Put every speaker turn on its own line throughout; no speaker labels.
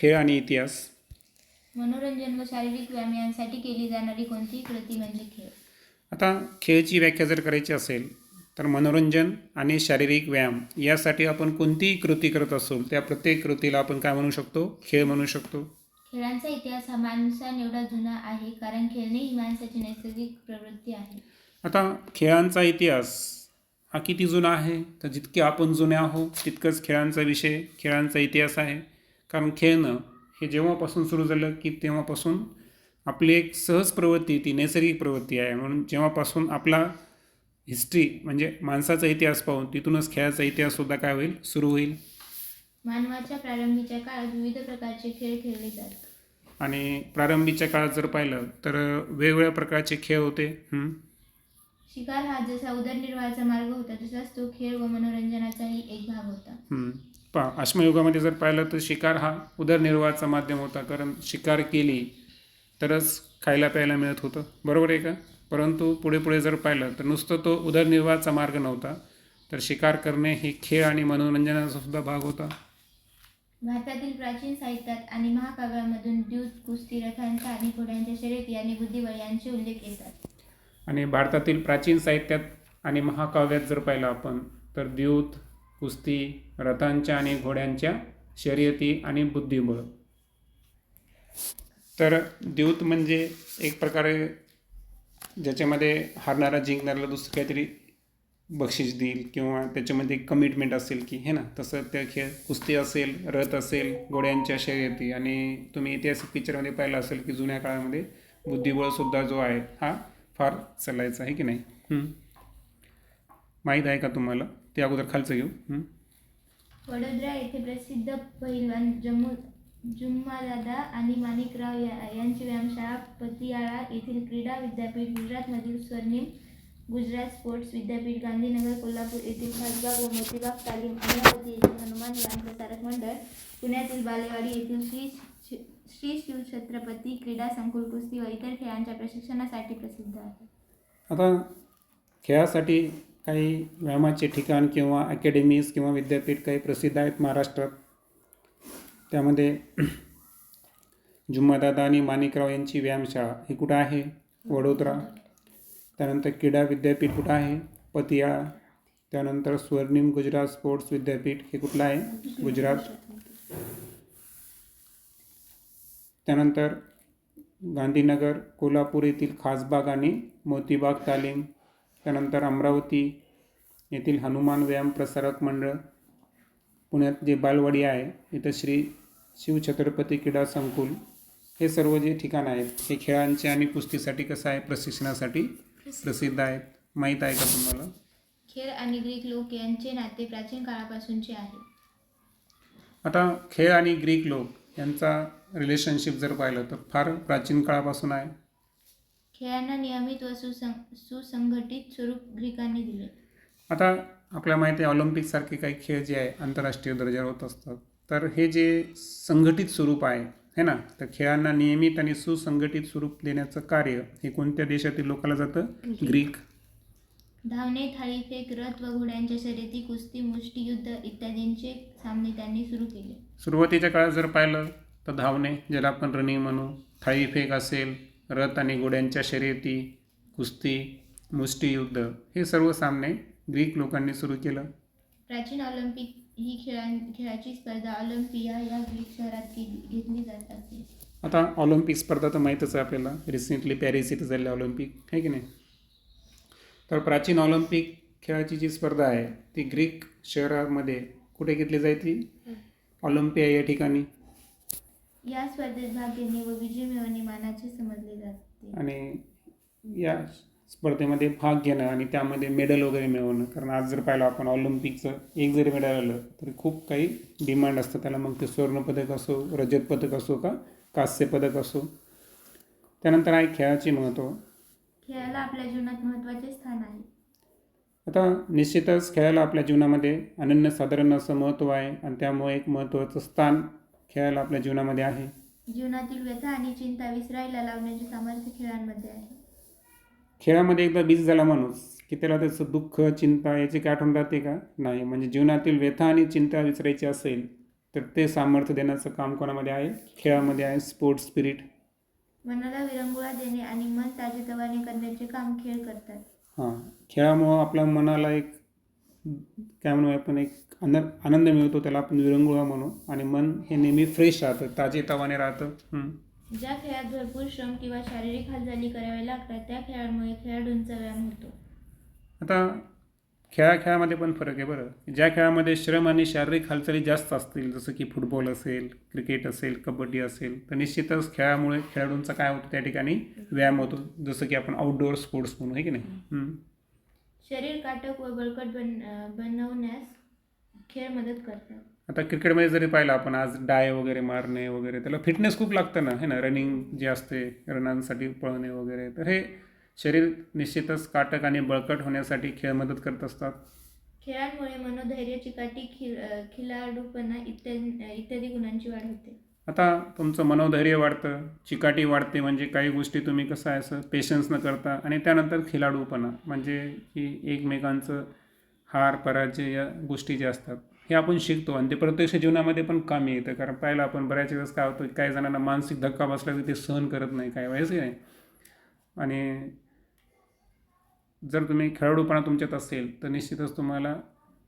खेळ आणि इतिहास.
मनोरंजन व शारीरिक व्यायाम यांसाठी केली जाणारी कोणतीही कृती म्हणजे खेळ.
आता खेळची व्याख्या जर करायची असेल तर मनोरंजन आणि शारीरिक व्यायाम यासाठी आपण कोणतीही कृती करत असू त्या प्रत्येक कृतीला आपण काय म्हणू शकतो? खेळ म्हणू शकतो.
खेळांचा इतिहास हा माणसान एवढा जुना आहे कारण खेळणे ही माणसाची नैसर्गिक प्रवृत्ती आहे.
आता खेळांचा इतिहास हा किती जुना आहे? तर जितके आपण जुने आहोत तितकंच खेळांचा विषय खेळांचा इतिहास आहे. कारण खेळणं हे जेव्हापासून सुरू झालं की तेव्हापासून आपली एक सहज प्रवृत्ती ती नैसर्गिक प्रवृत्ती आहे. म्हणून जेव्हापासून आपला हिस्ट्री म्हणजे माणसाचा इतिहास पाहून तिथूनच खेळाचा इतिहाससुद्धा काय होईल? सुरू होईल.
मानवाच्या प्रारंभीच्या काळात विविध प्रकारचे खेळ खेळले जात
आणि प्रारंभीच्या काळात जर पाहिलं तर वेगवेगळ्या प्रकारचे खेळ होते?
शिकार हा जसा उदरनिर्वाहाचा मार्ग होता तसाच तो खेळ व मनोरंजनाचाही एक भाग होता.
पहा अश्मयुगामध्ये जर पाहिलं तर शिकार हा उदरनिर्वाहाचा माध्यम होता कारण शिकार केली तरच खायला प्यायला मिळत होतं. बरोबर आहे का? परंतु पुढे पुढे जर पाहिलं तर नुसतं तो उदरनिर्वाहाचा मार्ग नव्हता तर शिकार करणे हे खेळ आणि मनोरंजनाचा सुद्धा भाग होता.
भारतातील प्राचीन साहित्यात आणि महाकाव्यामधून द्यूत कुस्ती रथांचा आणि घोड्यांच्या शर्यती आणि बुद्धिबळ यांचे उल्लेख येतात.
आणि भारतातील प्राचीन साहित्यात आणि महाकाव्यात जर पाहिलं आपण तर द्यूत कुस्ती रथांच्या आणि घोड्यांच्या शर्यती आणि बुद्धिबळ. तर द्यूत म्हणजे एक प्रकारे ज्याच्यामध्ये हारणारा जिंकणाऱ्याला दुसरं काहीतरी बक्षीस देईल किंवा त्याच्यामध्ये कमिटमेंट असेल की हे ना तसं त्या खेळ कुस्ती असेल रथ असेल घोड्यांच्या शर्यती आणि तुम्ही ऐतिहासिक पिक्चरमध्ये पाहिलं असेल की जुन्या काळामध्ये बुद्धिबळसुद्धा जो आहे हा फार चालायचा आहे की नाही हं. माहीत आहे का तुम्हाला ते अगोदर खालचं घेऊ हं.
वडोदरा येथे प्रसिद्ध पहिलवान जम्मू जुम्मादादा आणि माणिकराव या यांची व्यायामशाळा पतियाळा येथील क्रीडा विद्यापीठ गुजरातमधील स्वर्णिम गुजरात स्पोर्ट्स विद्यापीठ गांधीनगर कोल्हापूर येथील खासबाग व मोतीबाग तालीम अमरावती येथील हनुमान व्यायाम प्रसारक मंडळ पुण्यातील बालेवाडी येथील श्री श्री शिवछत्रपती क्रीडा संकुल कुस्ती व इतर खेळांच्या प्रशिक्षणासाठी प्रसिद्ध आहे.
आता खेळासाठी काही व्यायामाचे ठिकाण किंवा अकॅडमीज किंवा विद्यापीठ काही प्रसिद्ध आहेत महाराष्ट्रात. त्यामध्ये जुम्मादादा आणि माणिकराव यांची व्यायामशाळा ही कुठं आहे? वडोदरा. त्यानंतर क्रीडा विद्यापीठ कुठं आहे? पतियाळा. त्यानंतर स्वर्णिम गुजरात स्पोर्ट्स विद्यापीठ हे कुठलं आहे? गुजरात. त्यानंतर गांधीनगर कोल्हापूर येथील खासबाग आणि मोतीबाग तालीम त्यानंतर अमरावती येथील हनुमान व्यायाम प्रसारक मंडळ पुण्यात जे बालवाडी आहे इथं श्री शिवछत्रपती क्रीडा संकुल हे सर्व जे ठिकाण आहेत हे खेळांचे आणि कुस्तीसाठी कसं आहे प्रशिक्षणासाठी प्रसिद्ध आहेत माहीत आहे का तुम्हाला?
खेळ आणि ग्रीक लोक यांचे नाते प्राचीन काळापासूनचे आहे.
आता खेळ आणि ग्रीक लोक यांचा रिलेशनशिप जर पाहिलं तर फार प्राचीन काळापासून आहे.
खेळांना नियमित व सुसंग सुसंघटित स्वरूप ग्रीकांनी दिले.
आता आपल्याला माहिती आहे ऑलिम्पिकसारखे काही खेळ जे आहे आंतरराष्ट्रीय दर्जावर होत असतात. तर हे जे संघटित स्वरूप आहे है ना? तर खेळांना नियमित आणि सुसंघटित स्वरूप देण्याचं कार्य हे कोणत्या देशातील लोकांना जातं? ग्रीक.
धावणे थाळीफेक रथ व घोड्यांच्या शर्यती कुस्ती मुष्टियुद्ध इत्यादींचे सामने त्यांनी सुरू केले.
सुरुवातीच्या काळात जर पाहिलं तर धावणे ज्याला आपण रनिंग म्हणू थाळीफेक असेल रथ आणि घोड्यांच्या शर्यती कुस्ती मुष्टियुद्ध हे सर्व सामने ग्रीक लोकांनी सुरू केलं.
प्राचीन ऑलिम्पिक ही खेळां खेळाची स्पर्धा ऑलिम्पिया या ग्रीक शहरात घेतली जात असे.
आता ऑलिम्पिक स्पर्धा तर माहीतच आहे आपल्याला. रिसेंटली पॅरिस इथं झालेल्या ऑलिम्पिक आहे की नाही? तर प्राचीन ऑलिम्पिक खेळाची जी स्पर्धा आहे ती ग्रीक शहरामध्ये कुठे घेतली जायची ऑलिम्पिया या ठिकाणी.
या स्पर्धेत भाग घेणे व विजय मिळवणे मानाचे समजले जाते.
आणि या स्पर्धेमध्ये भाग घेणं आणि त्यामध्ये मेडल वगैरे मिळवणं. कारण आज जर पाहिलं आपण ऑलिम्पिकचं एक जरी मेडल आलं तरी खूप काही डिमांड असतं. त्याला मग ते सुवर्णपदक असो रजत पदक असो का कांस्य पदक असो. त्यानंतर आहे खेळाचे महत्त्व
खेळाला आपल्या जीवनात महत्त्वाचे स्थान आहे.
आता निश्चितच खेळाला आपल्या जीवनामध्ये अनन्यसाधारण असं महत्त्व आहे आणि त्यामुळे एक महत्त्वाचं स्थान खेळाला आपल्या जीवनामध्ये आहे?
जीवनातील व्यथा आणि चिंता विसरायला लावण्याचे सामर्थ्य खेळांमध्ये आहे.
खेळामध्ये एकदा बिझी झाला माणूस की त्याला त्याचं दुःख चिंता याची काय आठवण राहते का? नाही म्हणजे जीवनातील व्यथा आणि चिंता विसरायची असेल तर ते सामर्थ्य देण्याचं काम कोणामध्ये आहे? खेळामध्ये आहे? स्पोर्ट्स स्पिरिट
मनाला विरंगुळा देणे आणि मन ताजेतवाने करण्याचे काम खेळ करतात.
हां खेळामुळं आपल्या मनाला एक काय म्हणू आपण एक आनंद आनंद मिळतो त्याला आपण विरंगुळा म्हणू. आणि मन हे नेहमी फ्रेश राहतं ताजेतवाने राहतं. हं.
ज्या खेळात भरपूर श्रम किंवा शारीरिक हालचाली कराव्या लागतात त्या खेळांमुळे खेळाडूंचा व्यायाम होतो.
आता खेळा खेळामध्ये पण फरक आहे बरं. ज्या खेळामध्ये श्रम आणि शारीरिक हालचाली जास्त असतील जसं की फुटबॉल असेल क्रिकेट असेल कबड्डी असेल तर निश्चितच खेळामुळे खेळाडूंचा काय होतं त्या ठिकाणी व्यायाम होतो. जसं की आपण आउटडोअर स्पोर्ट्स म्हणू आहे की नाही? हं.
शरीर काटक व बळकट बन बनवण्यास खेळ मदत करतात
आता क्रिकेटमध्ये जरी पाहिलं आपण आज डाय वगैरे मारणे वगैरे त्याला फिटनेस खूप लागतं ना हे ना? रनिंग जे असते रनांसाठी पळणे वगैरे तर हे शरीर निश्चितच काटक आणि बळकट होण्यासाठी खेळ मदत करत असतात.
खेळांमुळे मनोधैर्य चिकाटी खि अं, खिलाडूपणा इत्यादी इत्यादी गुणांची वाढ होते.
आता तुमचं मनोधैर्य वाढतं चिकाटी वाढते म्हणजे काही गोष्टी तुम्ही कसं आहे असं पेशन्स न करता आणि त्यानंतर खिलाडूपणा म्हणजे की एकमेकांचं हार पराजय या गोष्टी ज्या असतात हे आपण शिकतो आणि ते प्रत्यक्ष जीवनामध्ये पण कामी येतं. कारण पाहिलं आपण बऱ्याच वेळेस काय होतं काही जणांना मानसिक धक्का बसला की ते सहन करत नाही काय वेळेस नाही आणि जर तुम्ही खेळाडूपणा तुमच्यात असेल तर निश्चितच तुम्हाला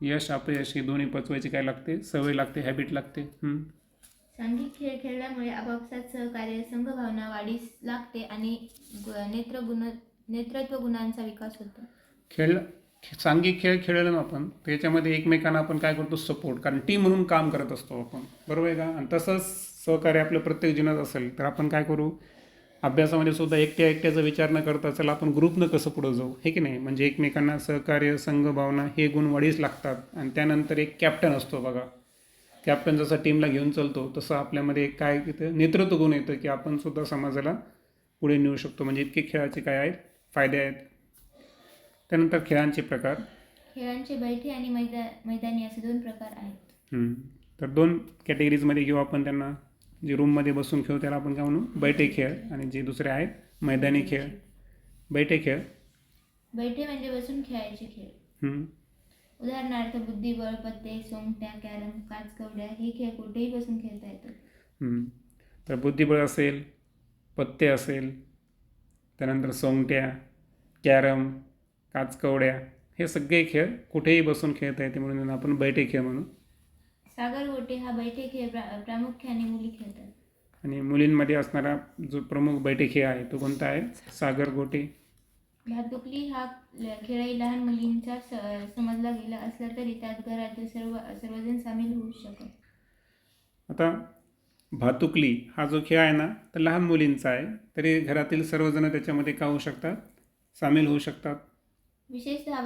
यश अपयश हे दोन्ही पचवायची काय लागते? सवय लागते हॅबिट लागते. हं.
सांघिक खेळ खेळल्यामुळे आपापसात सहकार्य संघभावना वाढीस लागते आणि नेत्र नेत्रगुण नेतृत्व गुणांचा विकास होतो.
खेळ सांघिक खेळ खेळलो ना आपण त्याच्यामध्ये एकमेकांना आपण काय करतो? सपोर्ट कारण टीम म्हणून काम करत असतो आपण. बरोबर आहे का? आणि तसंच सहकार्य आपलं प्रत्येक जीवनात असेल तर आपण काय करू? अभ्यासामध्ये सुद्धा एकट्या एकट्याचा विचार न करता चला आपण ग्रुपनं कसं पुढं जाऊ? हे की नाही? म्हणजे एकमेकांना सहकार्य संघभावना हे गुण वाढीस लागतात. आणि त्यानंतर एक कॅप्टन असतो बघा. कॅप्टन जसं टीमला घेऊन चालतो तसं आपल्यामध्ये एक काय तिथं नेतृत्व गुण येतं की आपण सुद्धा समाजाला पुढे नेऊ शकतो. म्हणजे इतके खेळाचे काय आहेत? फायदे आहेत. त्यानंतर खेळांचे प्रकार.
खेळांचे बैठे आणि मैदा मैदानी असे दोन प्रकार आहेत.
तर दोन कॅटेगरीजमध्ये घेऊ आपण त्यांना. जे रूममध्ये बसून खेळू त्याला आपण काय म्हणू? बैठे खेळ आणि जे दुसरे आहेत मैदानी खेळ. बैठे खेळ.
बैठे म्हणजे बसून खेळायचे खेळ. उदाहरणार्थ बुद्धिबळ पत्ते सोंगट्या कॅरम काचकवड्या हे खेळ कुठेही बसून खेळता येतात.
तर बुद्धिबळ असेल पत्ते असेल त्यानंतर सोंगट्या कॅरम काचकवड्या हे सगळे खेळ कुठेही बसून खेळता येते म्हणून आपण बैठे खेळ म्हणू.
सागर गोटे हा बैठे खेळ प्रा- प्रामुख्याने मुली खेळतात.
आणि मुलींमध्ये असणारा जो प्रमुख बैठे खेळ आहे तो कोणता आहे? सागर गोटे.
भातुकली हा खेळही लहान मुलींचा स- समजला गेला असला तरी त्यात घरातील सर्व सर्वजण सामील होऊ शकत.
आता भातुकली हा जो खेळ आहे ना तर लहान मुलींचा आहे. तरी घरातील सर्वजण त्याच्यामध्ये का होऊ शकतात? सामील होऊ शकतात?
विशेषतः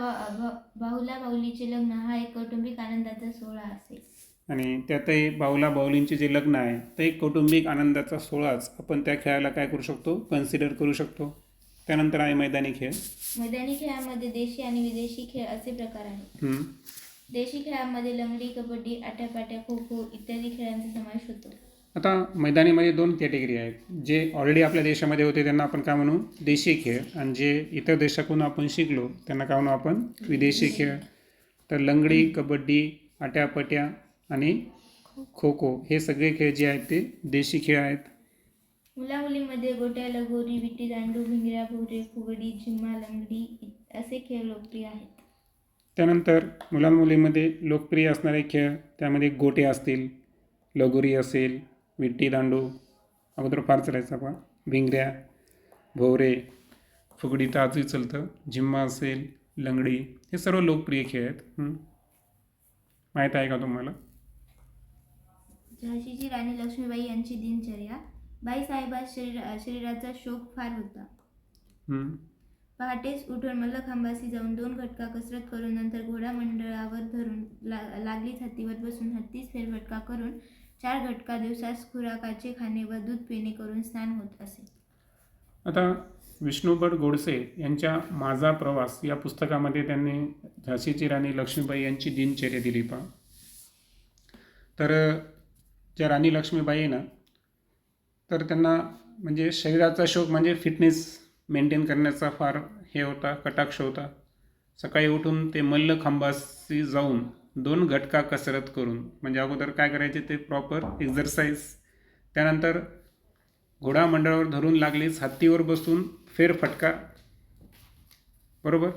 बाहुला बाहुलीचे लग्न हा एक कौटुंबिक आनंदाचा सोहळा असेल
आणि त्यातही बाहुला बाहुलींचे जे लग्न आहे तर एक कौटुंबिक आनंदाचा सोहळाच आपण त्या खेळाला काय करू शकतो? कन्सिडर करू शकतो. त्यानंतर आहे मैदानी खेळ?
मैदानी खेळामध्ये देशी आणि विदेशी खेळ असे प्रकार आहेत.
हम्म.
देशी खेळामध्ये लंगडी कबड्डी आट्यापाट्या खो खो इत्यादी खेळांचा समावेश होतो.
आता मैदानीमध्ये दोन कॅटेगरी आहेत. जे ऑलरेडी आपल्या देशामध्ये होते त्यांना आपण काय म्हणू? देशी खेळ. आणि जे इतर देशाकडून आपण शिकलो त्यांना काय म्हणू आपण? विदेशी खेळ. तर लंगडी कबड्डी आट्यापट्या आणि खो खो हे सगळे खेळ जे आहेत ते देशी खेळ आहेत.
मुला मुलींमध्ये गोट्या लगोरी विटी दांडू भिंगऱ्या भोरे फुगडी झिम्मा लंगडी असे खेळ लोकप्रिय आहेत.
त्यानंतर मुलांमुलीमध्ये लोकप्रिय असणारे खेळ त्यामध्ये गोटे असतील लगोरी असेल विट्टी दांडू अगोदर फार चालायचं आपण भिंगऱ्या भोवरे फुगडी तर आजही चालतं झिम्मा असेल लंगडी हे सर्व लोकप्रिय खेळ आहेत. माहीत आहे का तुम्हाला?
झाशीची राणी लक्ष्मीबाई यांची दिनचर्या बाईसाहेबास शरीर शरीराचा शोक फार होता. पहाटेच उठून मल्लखांबासी जाऊन दोन घटका कसरत करून नंतर घोडा मंडळावर धरून ला लागली हत्तीवर बसून हत्तीस फेरफटका करून चार घटका दिवसास खुराकाचे खाणे व दूध पिणे करून स्नान होत असे.
आता विष्णुभट गोडसे यांच्या माझा प्रवास या पुस्तकामध्ये त्यांनी झाशीची राणी लक्ष्मीबाई यांची दिनचर्या दिली पहा. तर ज्या राणी लक्ष्मीबाई आहे ना तर त्यांना म्हणजे शरीराचा शोक म्हणजे फिटनेस मेंटेन करण्याचा फार हे होता कटाक्ष होता. सकाळी उठून ते मल्लखांबाशी जाऊन दोन घटका कसरत करून म्हणजे अगोदर काय करायचे ते प्रॉपर एक्झरसाईज त्यानंतर घोडा मंडळावर धरून लागलीच हत्तीवर बसून फेरफटका बरोबर?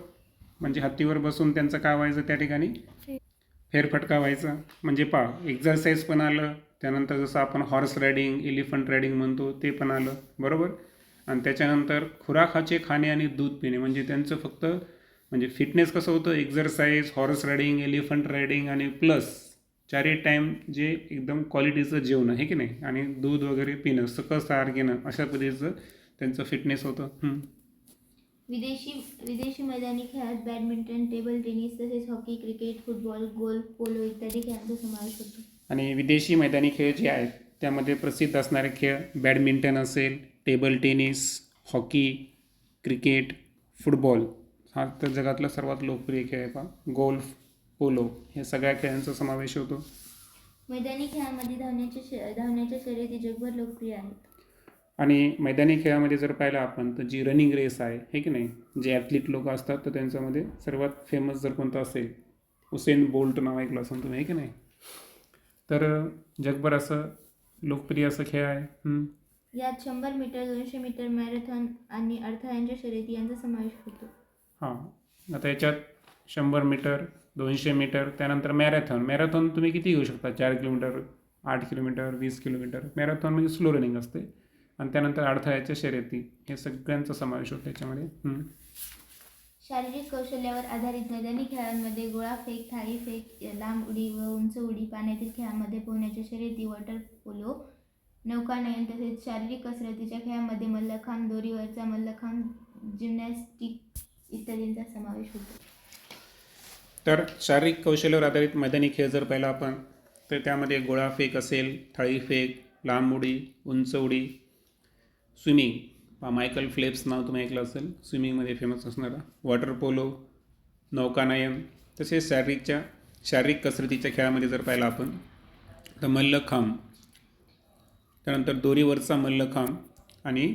म्हणजे हत्तीवर बसून त्यांचं काय व्हायचं त्या ठिकाणी? फेरफटका व्हायचा म्हणजे पा एक्झरसाईज पण आलं त्यानंतर जसं आपण हॉर्स रायडिंग एलिफंट रायडिंग म्हणतो ते पण आलं बरोबर? आणि त्याच्यानंतर खुराकाचे खाणे आणि दूध पिणे म्हणजे त्यांचं फक्त म्हणजे फिटनेस कसं होतं? Exercise horse riding elephant riding आणि प्लस चारही टाईम जे एकदम क्वालिटीचं जेवण आहे की नाही? आणि दूध वगैरे पिणं सकस आहार घेणं अशा पद्धतीचं त्यांचं फिटनेस होतं.
विदेशी विदेशी मैदानी खेळात बॅडमिंटन टेबल टेनिस तसेच hockey cricket football golf polo इत्यादी खेळांचा समावेश होतो.
आणि विदेशी मैदानी खेळ जे आहेत त्यामध्ये प्रसिद्ध असणारे खेळ बॅडमिंटन असेल table tennis hockey cricket football हा तर जगातला सर्वात लोकप्रिय खेळ आहे पा गोल्फ पोलो हे सगळ्या खेळांचा समावेश होतो.
मैदानी खेळामध्ये धावण्याच्या श- धावण्याच्या शर्यती जगभर लोकप्रिय आहेत.
आणि मैदानी खेळामध्ये जर पाहिलं आपण तर जी रनिंग रेस आहे हे की नाही? जे ॲथलीट लोक असतात तर त्यांच्यामध्ये सर्वात फेमस जर कोणतं असेल उसेन बोल्ट नाव ऐकलं असेल तुम्ही हे की नाही? तर जगभर असं लोकप्रिय असं खेळ आहे.
यात शंभर मीटर दोनशे मीटर मॅरेथॉन आणि अडथळ्यांच्या शर्यती यांचा समावेश होतो.
हां. आता याच्यात शंभर मीटर दोनशे मीटर त्यानंतर मॅरेथॉन. मॅरेथॉन तुम्ही किती घेऊ शकता? चार किलोमीटर आठ किलोमीटर वीस किलोमीटर. मॅरेथॉन म्हणजे स्लो रनिंग असते. आणि त्यानंतर अडथळ्याच्या शर्यती हे सगळ्यांचा समावेश होतो त्याच्यामध्ये.
शारीरिक कौशल्यावर आधारित मैदानी खेळांमध्ये गोळा फेक थाळी फेक लांब उडी व उंच उडी पाण्यातील खेळांमध्ये पोहण्याच्या शर्यती वॉटर पोलो नौकानयन तसेच शारीरिक कसरतीच्या खेळांमध्ये मल्लखांब दोरीवरचा मल्लखांब जिम्नॅस्टिक इत्यादींचा समावेश होतो.
तर शारीरिक कौशल्यावर आधारित मैदानी खेळ जर पाहिला आपण तर त्यामध्ये गोळा फेक असेल थाळी फेक लांब उडी उंच उडी स्विमिंग. पहा मायकल फ्लेप्स नाव तुम्ही ऐकलं असेल. स्विमिंगमध्ये फेमस असणारा वॉटर पोलो नौकानयन तसेच शारीरिकच्या शारीरिक कसरतीच्या खेळामध्ये जर पाहिलं आपण तर मल्लखांब त्यानंतर दोरीवरचा मल्लखांब आणि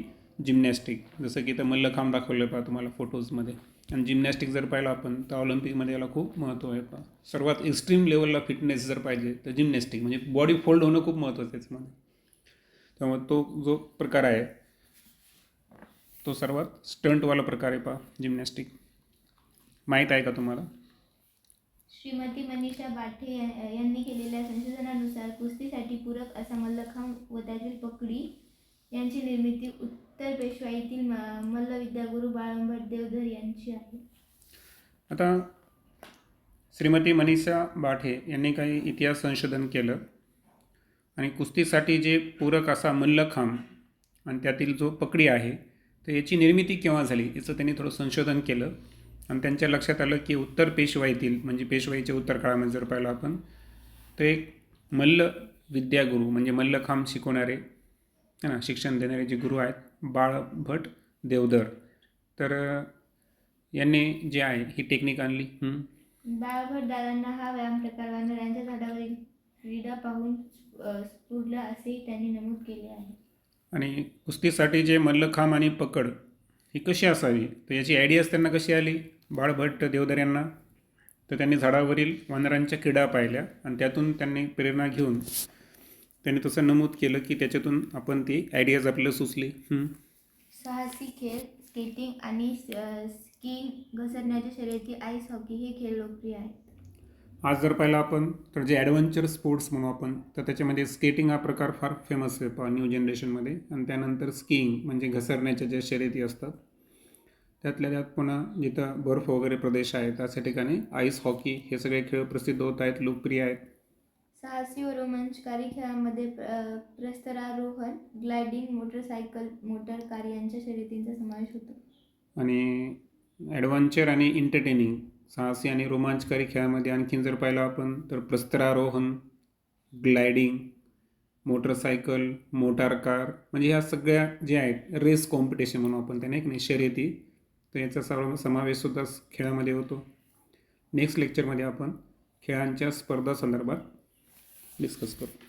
जिम्नॅस्टिक जसं की तर मल्लखांब दाखवलं आहे पहा तुम्हाला फोटोजमध्ये आणि जिम्नॅस्टिक जर पाहिलं आपण तर ऑलिम्पिकमध्ये याला खूप महत्त्व आहे पहा. सर्वात एक्स्ट्रीम लेवलला फिटनेस जर पाहिजे तर जिम्नॅस्टिक म्हणजे बॉडी फोल्ड होणं खूप महत्त्वाचं आहे त्याच्यामध्ये त्यामुळे तो जो प्रकार आहे तो सर्वात स्टंटवाला प्रकार आहे पहा जिम्नॅस्टिक माहीत आहे का तुम्हाला?
श्रीमती मनीषा बाठे यांनी केलेल्या संशोधनानुसार कुस्तीसाठी पूरक असा मल्लखांब व त्यातील पकडी यांची निर्मिती उत्तर पेशवाईतील मल्लविद्यागुरू बाळंबट देवधर यांची आहे.
आता श्रीमती मनीषा बाठे यांनी काही इतिहास संशोधन केलं आणि कुस्तीसाठी जे पूरक असा मल्लखांब आणि त्यातील जो पकडी आहे तर याची निर्मिती केव्हा झाली याचं त्यांनी थोडं संशोधन केलं. आणि त्यांच्या लक्षात आलं की उत्तर पेशवाईतील म्हणजे पेशवाईच्या उत्तर काळामध्ये जर पाहिलं आपण तर एक मल्ल विद्यागुरू म्हणजे मल्लखांब शिकवणारे है ना शिक्षण देणारे जे गुरु आहेत बाळभट देवधर. तर यांनी जे आहे ही टेक्निक आणली.
बाळभट दादांना हा व्यायाम प्रकार वानरांच्या झाडावरील क्रीडा पाहून स्फुरला असेही त्यांनी नमूद केले आहे.
आणि कुस्तीसाठी जे मल्लखांब आणि पकड ही कशी असावी? तर याची आयडियाच त्यांना कशी आली? बाळभट्ट देवधर यांना. तर त्यांनी झाडावरील वानरांच्या क्रीडा पाहिल्या आणि त्यातून त्यांनी प्रेरणा घेऊन त्यांनी तसं नमूद केलं की त्याच्यातून आपण ती आयडियाज आपल्याला सुचली.
साहसी खेळ स्केटिंग आणि स्की घसरण्याच्या शर्यती आईस हॉकी हे खेळ लोकप्रिय आहेत.
आज जर पाहिलं आपण तर जे ॲडव्हेंचर स्पोर्ट्स म्हणू आपण तर त्याच्यामध्ये स्केटिंग हा प्रकार फार फेमस आहे पहा न्यू जनरेशनमध्ये आणि त्यानंतर स्कीइंग म्हणजे घसरण्याच्या ज्या शर्यती असतात त्यातल्या त्यात पुन्हा जिथं बर्फ वगैरे प्रदेश आहे त्या ठिकाणी आईस हॉकी हे सगळे खेळ प्रसिद्ध होत आहेत लोकप्रिय आहेत.
साहसी व रोमांचकारी खेळांमध्ये प्र- प्रस्तरारोहण ग्लायडिंग मोटरसायकल मोटर कार यांच्या शर्यतींचा समावेश होतो.
आणि ॲडव्हेंचर आणि एंटरटेनिंग साहसी आणि रोमांचकारी खेळामध्ये आणखीन जर पाहिलं आपण तर प्रस्तरारोहण ग्लायडिंग मोटरसायकल मोटार कार म्हणजे ह्या सगळ्या जे आहेत रेस कॉम्पिटिशन म्हणू आपण त्यांना एक नाही शर्यती. तर याचा सर्व समावेशसुद्धा खेळामध्ये होतो. नेक्स्ट लेक्चरमध्ये आपण खेळांच्या स्पर्धा संदर्भात डिस्कस करू